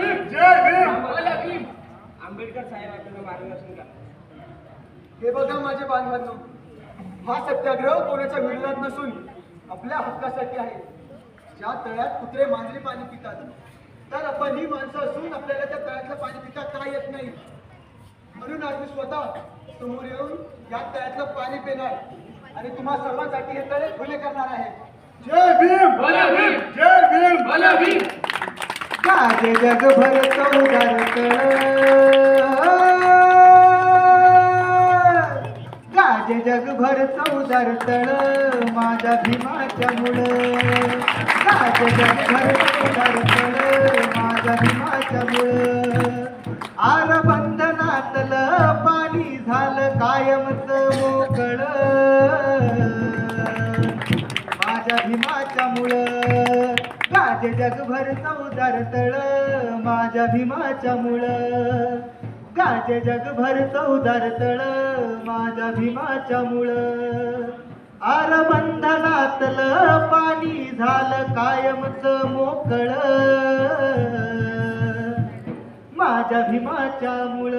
जय भीम आंबेडकर साहेबांना मार्गदर्शन करा हे बघा माझे बांधवांनो हा सत्याग्रह कोणाच्या विरोधात नसून आपल्या हक्कासाठी आहे ज्या तळ्यात कुत्रे मांजरी पाणी पितात तर आपण ही माणसं असून आपल्याला त्या तळ्यातलं पाणी पिता का येत नाही म्हणून आज मी स्वतः समोर येऊन या तळ्यातलं पाणी पिणार आणि तुम्हा सर्वांसाठी हे तळे खुले करणार आहे जय भीम बोला भीम जय भीम काजे भीम गाजे जगभर चौदार गाजे जगभर चौदार तळ माझ्या भीमाच्या मुळ. गाजे जगभर चौदार तळ माझ्या भीमाच्या मुळ. आर बंधनातलं पाणी झालं कायमच मोकळ. माझ्या भीमाच्या मुळ. गाजे जगभर चौदार तळ माझ्या भीमाच्या मुळ. गाजे जगभर चौदार तळ माझ्या भीमाच्या मुळ. आर बंधनातलं पाणी झालं कायमच मोकळ. माझ्या भीमाच्या मुळ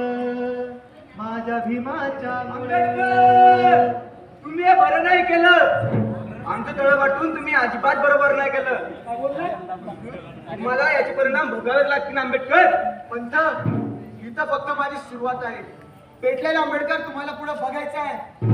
माझ्या भीमाच्या मुळ. तुम्ही हे बरं नाही केलं. आमचं तळ वाटून तुम्ही अजिबात बरोबर नाही केलं. तुम्हाला याचे परिणाम भोगावे लागतील आंबेडकर. पंथ इथं फक्त माझी सुरुवात आहे. पेटलेला आंबेडकर तुम्हाला पुढे बघायचं आहे.